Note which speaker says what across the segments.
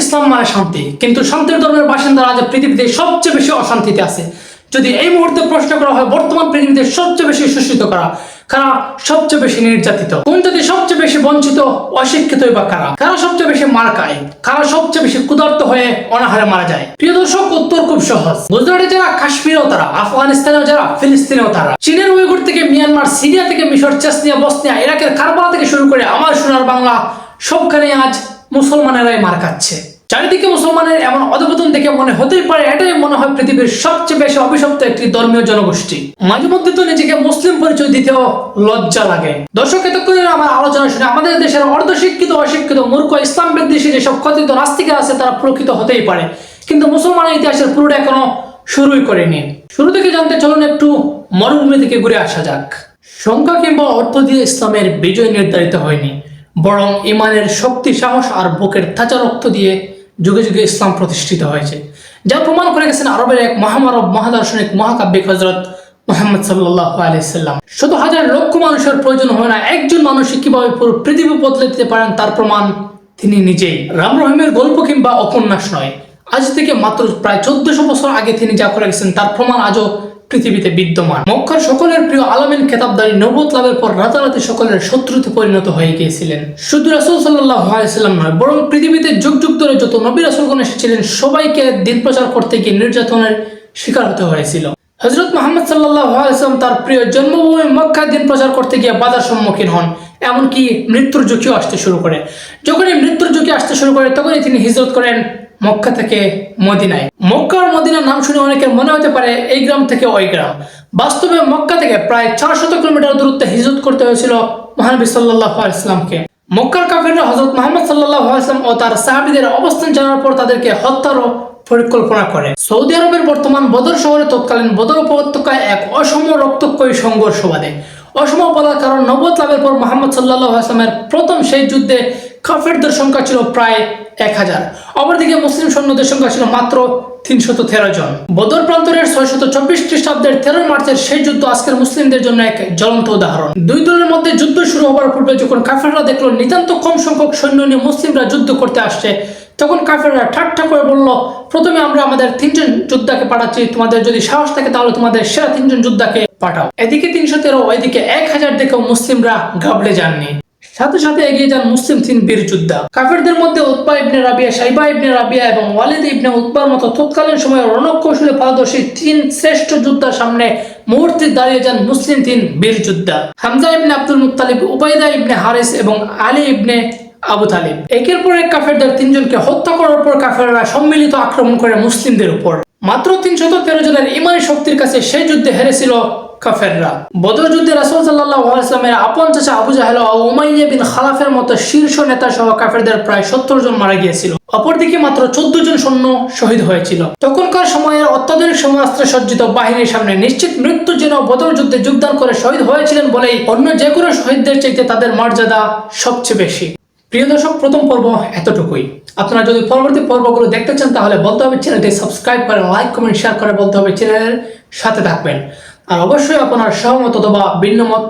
Speaker 1: ইসলাম মানে শান্তি। কিন্তু শান্তির ধর্মের বাসিন্দারা আজ পৃথিবীতে সবচেয়ে বেশি অশান্তিতে আছে। যদি এই মুহূর্তে প্রশ্ন করা হয়, বর্তমান পৃথিবীতে সবচেয়ে বেশি শোষিত করা? কারা সবচেয়ে বেশি নির্যাতিত? কোন জাতি সবচেয়ে বেশি বঞ্চিত, অশিক্ষিত বা কারা? কারা সবচেয়ে বেশি মার খায়? কারা সবচেয়ে বেশি ক্ষুধার্ত হয়ে অনাহারে মারা যায়? প্রিয় দর্শক, উত্তর খুব সহজ। গুজরাটে যারা, কাশ্মীরেও তারা, আফগানিস্তানেও যারা, ফিলিস্তিনেও তারা। চীনের উইগুর থেকে মিয়ানমার, সিরিয়া থেকে মিশর চেসনিয়া বসনিয়া, ইরাকের কারবালা থেকে শুরু করে আমার সোনার বাংলা সবখানে আজ মুসলমানেরাই মার খাচ্ছে। চারিদিকে মুসলমানের এমন অধপতন দেখে মনে হতেই পারে, এটাই মনে হয় পৃথিবীর সবচেয়ে বেশি অভিশপ্ত একটি ধর্মীয় জনগোষ্ঠী। মাঝে মধ্যে তো নিজেকে মুসলিম পরিচয় দিতেও লজ্জা লাগে। দর্শক, এতক্ষণে আমার আলোচনা শুনে আমাদের দেশের অর্ধশিক্ষিত, অশিক্ষিত, মূর্খ ইসলাম বিদ্বেষী যেসব কথিত নাস্তিকের আছে, তারা প্রকৃত হতেই পারে। কিন্তু মুসলমানের ইতিহাসের পুরোটা এখনও শুরুই করেনি। শুরু থেকে জানতে চলুন একটু মরুভূমি থেকে ঘুরে আসা যাক। সংখ্যা কিংবা অর্থ দিয়ে ইসলামের বিজয় নির্ধারিত হয়নি। বরং ইমানের শক্তি, সাহস আর বুকের তাজা রক্ত দিয়ে যুগে যুগে ইসলাম প্রতিষ্ঠিত হয়েছে। যা প্রমাণ করে গেছেন আরবের এক মহামানব, মহাদার্শনিক, মহাকাব্যিক হজরত মোহাম্মদ সাল্লাহ আলাইসাল্লাম শত হাজার লক্ষ মানুষের প্রয়োজন হয় না, একজন মানুষই কীভাবে পুরো পৃথিবী বদলে দিতে পারেন তার প্রমাণ তিনি নিজেই। রাম রহিমের গল্প কিংবা উপন্যাস নয়। আজ থেকে মাত্র প্রায় চোদ্দশো বছর আগে তিনি যা করে গেছেন তার প্রমাণ আজও পৃথিবীতে বিদ্যমান। মক্কার সকলের প্রিয় আলমিন খেতাবদারি নবত লাভের পর রাতারাতি সকলের শত্রুতে পরিণত হয়ে গিয়েছিলেন। শুধু রাসুল আলাইসাল্লাম নয়, বরং পৃথিবীতে যুগ যুগ ধরে যত নবী রাসুলগণ এসেছিলেন, সবাইকে দিন প্রচার করতে গিয়ে নির্যাতনের শিকার হতে হয়েছিল। হজরত মোহাম্মদ সাল্লাহ আলাইসাল্লাম তার প্রিয় জন্মভূমি মক্কায় দিন প্রচার করতে গিয়ে বাধার সম্মুখীন হন, এমনকি মৃত্যুর ঝুঁকিও আসতে শুরু করে। যখনই মৃত্যুর ঝুঁকি আসতে শুরু করে, তখনই তিনি হিজরত করেন মক্কা থেকে মদিনায়। মক্কার মদিনার নাম শুনে অনেকের মনে হতে পারে এই গ্রাম থেকে ওই গ্রাম। বাস্তবে মক্কা থেকে প্রায় চার শত কিলোমিটার দূরত্বে হিজরত করতে হয়েছিল মহানবী সাল্লাহ ইসলামকে মক্কার কাফিররা হজরত মোহাম্মদ সাল্লাহ ইসলাম ও তার সাহাবিদের অবস্থান জানার পর তাদেরকে হত্যারও পরিকল্পনা করে। সৌদি আরবের বর্তমান বদর শহরে তৎকালীন বদর উপত্যকায় এক অসম রক্তক্ষয়ী সংঘর্ষ বাঁধে অসম বলার কারণ নবত লাভের পর মোহাম্মদ সাল্লাহ আসলামের প্রথম সেই যুদ্ধে কাফেরদের সংখ্যা ছিল প্রায় এক হাজার। অপরদিকে মুসলিম সৈন্যদের সংখ্যা ছিল মাত্র তিনশত তেরো জন। বদর প্রান্তরের ছয়শত চব্বিশ খ্রিস্টাব্দের তেরো মার্চের সেই যুদ্ধ আজকের মুসলিমদের জন্য এক জ্বলন্ত উদাহরণ। দুই দলের মধ্যে যুদ্ধ শুরু হওয়ার পূর্বে যখন কাফেররা দেখল নিতান্ত কম সংখ্যক সৈন্য নিয়ে মুসলিমরা যুদ্ধ করতে আসছে, তখন কাফেররা ঠাট্টা করে বলল, প্রথমে আমরা আমাদের তিনজন যোদ্ধাকে পাঠাচ্ছি, তোমাদের যদি সাহস থাকে তাহলে তোমাদের সেরা তিনজন যোদ্ধাকে পাঠাও। এদিকে তিনশো তেরো এদিকে এক হাজার দেখেও মুসলিমরা ঘাবড়ে যাননি। সাথে সাথে এগিয়ে যান মুসলিম তিন বীর যোদ্ধা। কাফেরদের মধ্যে উৎপা ইবনে রাবিয়া সাইবা ইবনে রাবিয়া এবং ওয়ালিদ ইবনে উৎপার মতো তৎকালীন সময়ে রণকৌশলে পারদর্শী তিন শ্রেষ্ঠ যোদ্ধার সামনে মুহূর্তে দাঁড়িয়ে যান মুসলিম তিন বীর যোদ্ধা। Hamza ibn Abdul Muttalib, Ubaidah ibn Harith এবং আলী ইবনে আবু তালিব। একের পর এক কাফেরদের তিনজনকে হত্যা করার পর কাফেররা সম্মিলিত আক্রমণ করে মুসলিমদের উপর। মাত্র তিনশত তেরো জনের ইমানি শক্তির কাছে সেই যুদ্ধে হেরেছিল কাফেররা। বদর যুদ্ধে রাসুল সাল্লাহ ইসলামের আপন চাচা আবু জাহেল ও উমাইয়া বিন খালাফের মতো শীর্ষ নেতা সহ কাফেরদের প্রায় সত্তর জন মারা গিয়েছিল। অপরদিকে মাত্র চোদ্দ জন সৈন্য শহীদ হয়েছিল। তখনকার সময়ের অত্যাধুনিক সময়াস্ত্রে সজ্জিত বাহিনীর সামনে নিশ্চিত মৃত্যু যেন বদর যুদ্ধে যোগদান করে শহীদ হয়েছিলেন বলেই অন্য যে কোনো শহীদদের চাইতে তাদের মর্যাদা সবচেয়ে বেশি। প্রিয় দর্শক, প্রথম পর্ব এতটুকুই। আপনারা যদি পরবর্তী পর্বগুলো দেখতে চান তাহলে বলতে হবে চ্যানেলটি সাবস্ক্রাইব করে, লাইক, কমেন্ট শেয়ার করে বলতে হবে চ্যানেলের সাথে থাকবেন। আর অবশ্যই আপনার সহমত অথবা ভিন্ন মত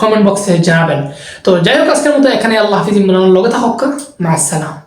Speaker 1: কমেন্ট বক্সে জানাবেন। তো যাই হোক, আজকের মতো এখানে আল্লাহ হাফিজ ইমরান লগে থাকুক। মা আসসালাম।